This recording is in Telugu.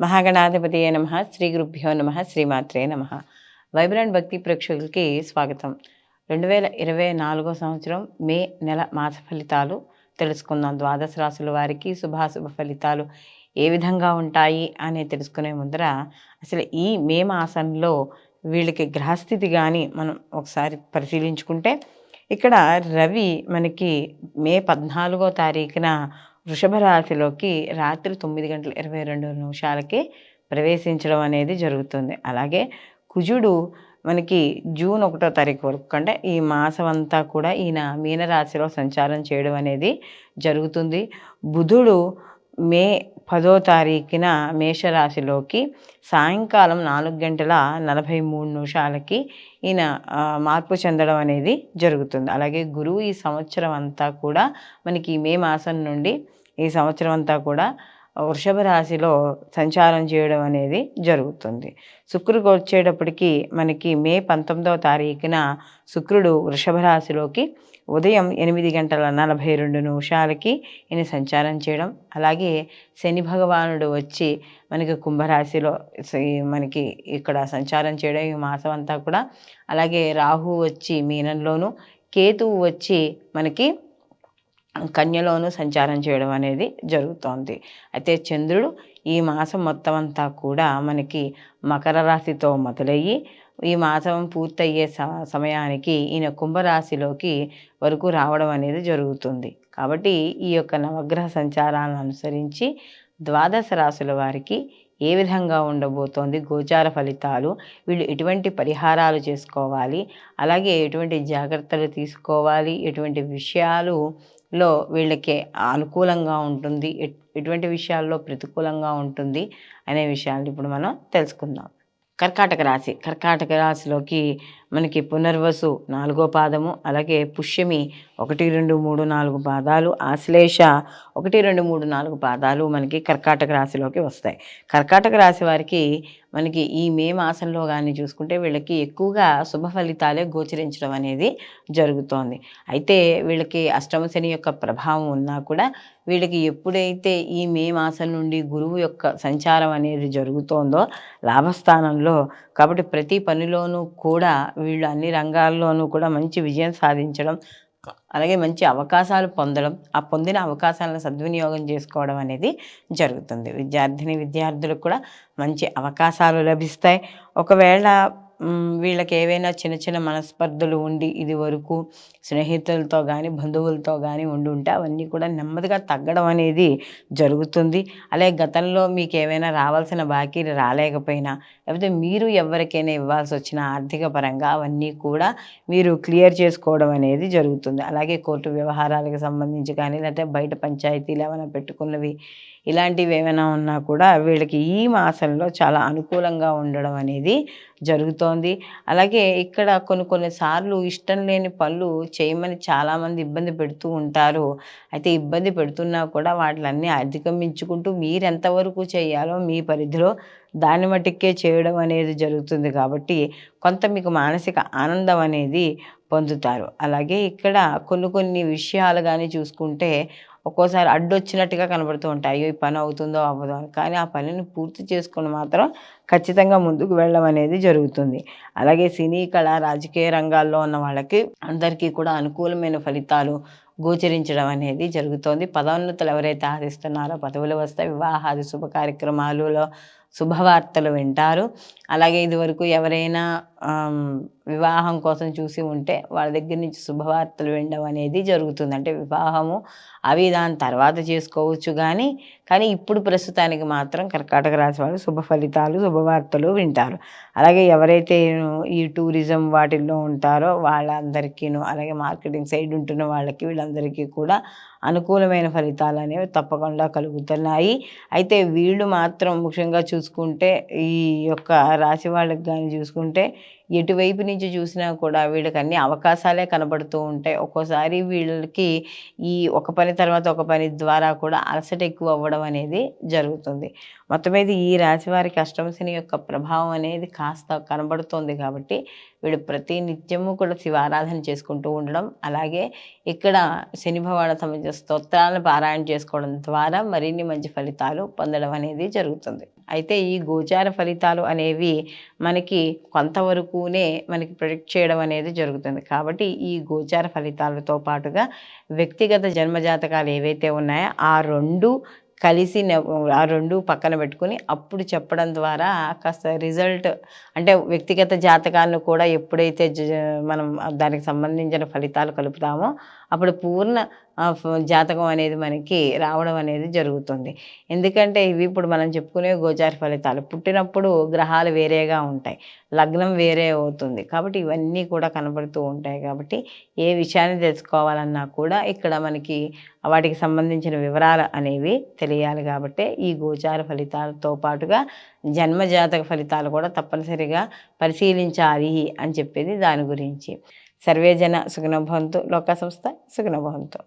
మహాగణాధిపతియే నమ శ్రీ గురుభ్యో నమ శ్రీమాత్రే నమ. వైబ్రెంట్ భక్తి ప్రేక్షకులకి స్వాగతం. రెండు వేల ఇరవై నాలుగో సంవత్సరం మే నెల మాస ఫలితాలు తెలుసుకుందాం. ద్వాదశ రాసుల వారికి శుభాశుభ ఫలితాలు ఏ విధంగా ఉంటాయి అని తెలుసుకునే ముందర అసలు ఈ మే మాసంలో వీళ్ళకి గ్రహస్థితి కానీ మనం ఒకసారి పరిశీలించుకుంటే ఇక్కడ రవి మనకి మే పద్నాలుగో తారీఖున వృషభ రాశిలోకి రాత్రి తొమ్మిది గంటల ఇరవై రెండు నిమిషాలకి ప్రవేశించడం అనేది జరుగుతుంది. అలాగే కుజుడు మనకి జూన్ ఒకటో తారీఖు వరకు అంటే ఈ మాసం అంతా కూడా ఈయన మీనరాశిలో సంచారం చేయడం అనేది జరుగుతుంది. బుధుడు మే పదో తారీఖున మేషరాశిలోకి సాయంకాలం నాలుగు గంటల నలభై మూడు నిమిషాలకి ఈయన మార్పు చెందడం అనేది జరుగుతుంది. అలాగే గురువు ఈ సంవత్సరం అంతా కూడా మనకి మే మాసం నుండి ఈ సంవత్సరం అంతా కూడా వృషభ రాశిలో సంచారం చేయడం అనేది జరుగుతుంది. శుక్రుడికి వచ్చేటప్పటికి మనకి మే పంతొమ్మిదవ తారీఖున శుక్రుడు వృషభ రాశిలోకి ఉదయం ఎనిమిది గంటల నలభై రెండు నిమిషాలకి ఈయన సంచారం చేయడం. అలాగే శని భగవానుడు వచ్చి మనకి కుంభరాశిలో మనకి ఇక్కడ సంచారం చేయడం ఈ మాసం అంతా కూడా. అలాగే రాహు వచ్చి మీనంలోను కేతువు వచ్చి మనకి కన్యలోనూ సంచారం చేయడం అనేది జరుగుతోంది. అయితే చంద్రుడు ఈ మాసం మొత్తం అంతా కూడా మనకి మకర రాశితో మొదలయ్యి ఈ మాసం పూర్తయ్యే స- సమయానికి ఈయన కుంభరాశిలోకి వరకు రావడం అనేది జరుగుతుంది. కాబట్టి ఈ యొక్క నవగ్రహ సంచారాలను అనుసరించి ద్వాదశ రాశుల వారికి ఏ విధంగా ఉండబోతోంది గోచార ఫలితాలు వీళ్ళు ఎటువంటి పరిహారాలు చేసుకోవాలి అలాగే ఎటువంటి జాగ్రత్తలు తీసుకోవాలి ఎటువంటి విషయాలు లో వీళ్ళకి అనుకూలంగా ఉంటుంది. ఎటువంటి విషయాల్లో ప్రతికూలంగా ఉంటుంది అనే విషయాలు ఇప్పుడు మనం తెలుసుకుందాం. కర్కాటక రాశి. కర్కాటక రాశిలోకి మనకి పునర్వసు నాలుగో పాదము అలాగే పుష్యమి ఒకటి రెండు మూడు నాలుగు పాదాలు ఆశ్లేష ఒకటి రెండు మూడు నాలుగు పాదాలు మనకి కర్కాటక రాశిలోకి వస్తాయి. కర్కాటక రాశి వారికి మనకి ఈ మే మాసంలో కానీ చూసుకుంటే వీళ్ళకి ఎక్కువగా శుభ ఫలితాలే గోచరించడం అనేది జరుగుతోంది. అయితే వీళ్ళకి అష్టమ శని యొక్క ప్రభావం ఉన్నా కూడా వీళ్ళకి ఎప్పుడైతే ఈ మే మాసం నుండి గురువు యొక్క సంచారం అనేది జరుగుతోందో లాభస్థానంలో కాబట్టి ప్రతి పనిలోనూ కూడా వీళ్ళు అన్ని రంగాల్లోనూ కూడా మంచి విజయం సాధించడం అలాగే మంచి అవకాశాలు పొందడం ఆ పొందిన అవకాశాలను సద్వినియోగం చేసుకోవడం అనేది జరుగుతుంది. విద్యార్థిని విద్యార్థులకు కూడా మంచి అవకాశాలు లభిస్తాయి. ఒకవేళ వీళ్ళకి ఏవైనా చిన్న చిన్న మనస్పర్ధలు ఉండి ఇది వరకు స్నేహితులతో కానీ బంధువులతో కానీ ఉండి ఉంటే అవన్నీ కూడా నెమ్మదిగా తగ్గడం అనేది జరుగుతుంది. అలాగే గతంలో మీకు ఏవైనా రావాల్సిన బాకీలు రాలేకపోయినా లేకపోతే మీరు ఎవరికైనా ఇవ్వాల్సి వచ్చిన ఆర్థిక పరంగా అవన్నీ కూడా మీరు క్లియర్ చేసుకోవడం అనేది జరుగుతుంది. అలాగే కోర్టు వ్యవహారాలకు సంబంధించి కానీ లేకపోతే బయట పంచాయతీలు ఏమైనా పెట్టుకున్నవి ఇలాంటివి ఏమైనా ఉన్నా కూడా వీళ్ళకి ఈ మాసంలో చాలా అనుకూలంగా ఉండడం అనేది జరుగుతోంది. అలాగే ఇక్కడ కొన్ని కొన్ని సార్లు ఇష్టం లేని పనులు చేయమని చాలామంది ఇబ్బంది పెడుతూ ఉంటారు. అయితే ఇబ్బంది పెడుతున్నా కూడా వాటిలన్నీ అధిగమించుకుంటూ మీరు ఎంతవరకు చేయాలో మీ పరిధిలో దాన్ని మట్టుకే చేయడం అనేది జరుగుతుంది కాబట్టి కొంత మీకు మానసిక ఆనందం అనేది పొందుతారు. అలాగే ఇక్కడ కొన్ని కొన్ని విషయాలు కానీ చూసుకుంటే ఒక్కోసారి అడ్డొచ్చినట్టుగా కనబడుతూ ఉంటాయి. అయ్యో ఈ పని అవుతుందో అవ్వదో అని. కానీ ఆ పనిని పూర్తి చేసుకుని మాత్రం ఖచ్చితంగా ముందుకు వెళ్ళడం అనేది జరుగుతుంది. అలాగే సినీ కళ రాజకీయ రంగాల్లో ఉన్న వాళ్ళకి అందరికీ కూడా అనుకూలమైన ఫలితాలు గోచరించడం అనేది జరుగుతోంది. పదోన్నతులు ఎవరైతే ఆశిస్తున్నారో పదవులు వస్తాయి వివాహాది శుభ కార్యక్రమాలలో శుభవార్తలు వింటారు. అలాగే ఇదివరకు ఎవరైనా వివాహం కోసం చూసి ఉంటే వాళ్ళ దగ్గర నుంచి శుభవార్తలు వినడం అనేది జరుగుతుంది. అంటే వివాహము అవి దాని తర్వాత చేసుకోవచ్చు కానీ కానీ ఇప్పుడు ప్రస్తుతానికి మాత్రం కర్కాటక రాశి వాళ్ళు శుభ ఫలితాలు శుభవార్తలు వింటారు. అలాగే ఎవరైతే ఈ టూరిజం వాటిల్లో ఉంటారో వాళ్ళందరికీను అలాగే మార్కెటింగ్ సైడ్ ఉంటున్న వాళ్ళకి వీళ్ళందరికీ కూడా అనుకూలమైన ఫలితాలు అనేవి తప్పకుండా కలుగుతున్నాయి. అయితే వీళ్ళు మాత్రం ముఖ్యంగా చూసుకుంటే ఈ యొక్క రాశి వాళ్ళకి కానీ చూసుకుంటే ఎటువైపు నుంచి చూసినా కూడా వీళ్ళకి అన్ని అవకాశాలే కనబడుతూ ఉంటాయి. ఒక్కోసారి వీళ్ళకి ఈ ఒక పని తర్వాత ఒక పని ద్వారా కూడా అలసట ఎక్కువ అవ్వడం అనేది జరుగుతుంది. మొత్తం మీద ఈ రాశి వారికి అష్టమ శని యొక్క ప్రభావం అనేది కాస్త కనబడుతోంది కాబట్టి వీడు ప్రతి నిత్యము కూడా శివ ఆరాధన చేసుకుంటూ ఉండడం అలాగే ఇక్కడ శని భగవాన సంబంధించిన స్తోత్రాలను పారాయణ చేసుకోవడం ద్వారా మరిన్ని మంచి ఫలితాలు పొందడం అనేది జరుగుతుంది. అయితే ఈ గోచార ఫలితాలు అనేవి మనకి కొంతవరకునే మనకి ప్రొడిక్ట్ చేయడం అనేది జరుగుతుంది. కాబట్టి ఈ గోచార ఫలితాలతో పాటుగా వ్యక్తిగత జన్మజాతకాలు ఏవైతే ఉన్నాయో ఆ రెండు కలిసి ఆ రెండు పక్కన పెట్టుకుని అప్పుడు చెప్పడం ద్వారా కాస్త రిజల్ట్ అంటే వ్యక్తిగత జాతకాలను కూడా ఎప్పుడైతే జ- మనం దానికి సంబంధించిన ఫలితాలు కలుపుతామో అప్పుడు పూర్ణ జాతకం అనేది మనకి రావడం అనేది జరుగుతుంది. ఎందుకంటే ఇవి ఇప్పుడు మనం చెప్పుకునే గోచార ఫలితాలు. పుట్టినప్పుడు గ్రహాలు వేరేగా ఉంటాయి. లగ్నం వేరే అవుతుంది. కాబట్టి ఇవన్నీ కూడా కనబడుతూ ఉంటాయి కాబట్టి ఏ విషయాన్ని తెలుసుకోవాలన్నా కూడా ఇక్కడ మనకి వాటికి సంబంధించిన వివరాలు అనేవి తెలియాలి కాబట్టి ఈ గోచార ఫలితాలతో పాటుగా జన్మజాతక ఫలితాలు కూడా తప్పనిసరిగా పరిశీలించాలి అని చెప్పేది దాని గురించి. సర్వే జన సుగుణభవంతు లోక సంస్థ సుగుణభవంతు.